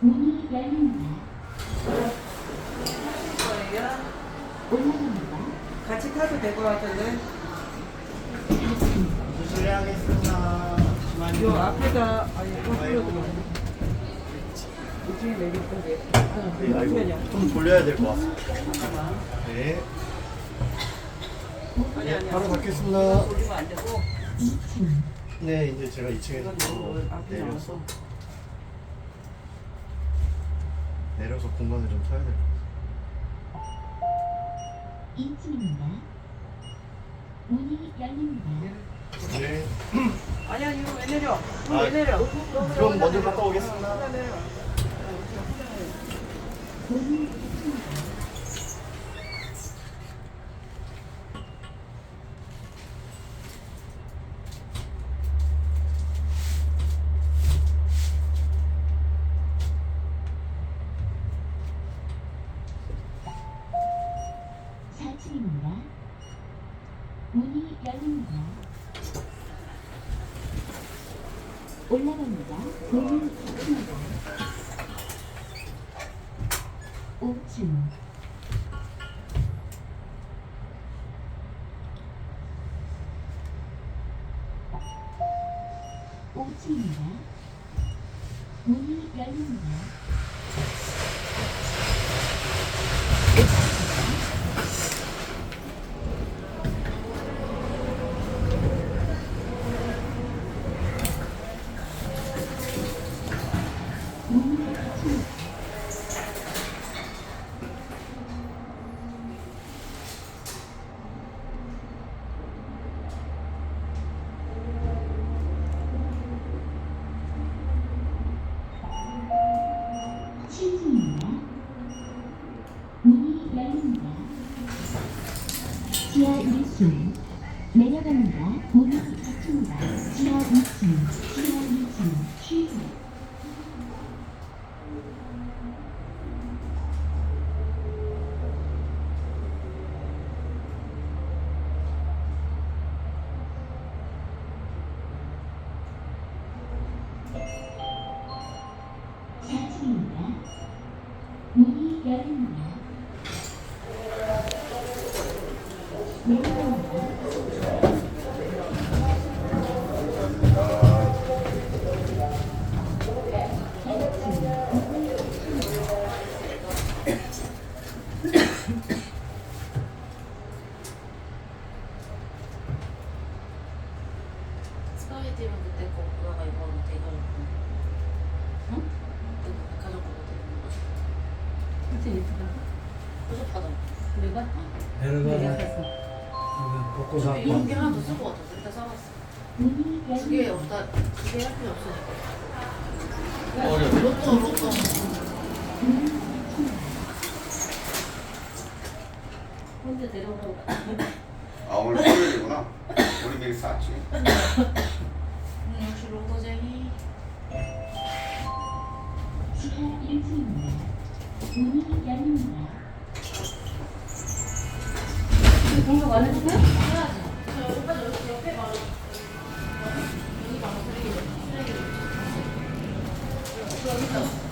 문이 열립니다. 거예요? 올라갑니다. 같이 타도 될 것 같은데. 실례하겠습니다. 요 앞에다 아니 거꾸로 들어. 이쪽에 내릴 건데. 어, 네, 그러면요. 아이고, 좀 돌려야 될 것 같습니다. 네, 아니 아니. 바로 닫겠습니다. 돌리면 안 되고. 2층 네, 이제 제가 2층에서 이건 너무 앞에 내려서. 내려서 공간을 좀 쳐야 될것 2층입니다. 문이 열립니다. 네, 아니 아니 이거 왜 내려? 이거 아, 왜 내려? 그럼 먼저 갔다 오겠습니다. 문이 닫힙니다. 사층입니다 문이 열립니다. 올라갑니다. 문이 닫힙니다. 5층 오층입니다 문이 열립니다. 지하 1층 내려갑니다. 문이 닫힙니다. 지하 2층, 지하 2층, 취소. 문이 열립니다. Hello, brother. 그. 벗고 저사 이런 게 하나 더 쓸 것 같아서 일단 사봤어 두 개. 없다 두개할 필요 없으니까 로또 로또 혼자 내려오라고 아 오늘 토요일이구나. 우리 매일 쌌지. 음, 역시 로또쟁이 지하 1층입니다. 문이 열립니다. 공격 안 해주세요? 여기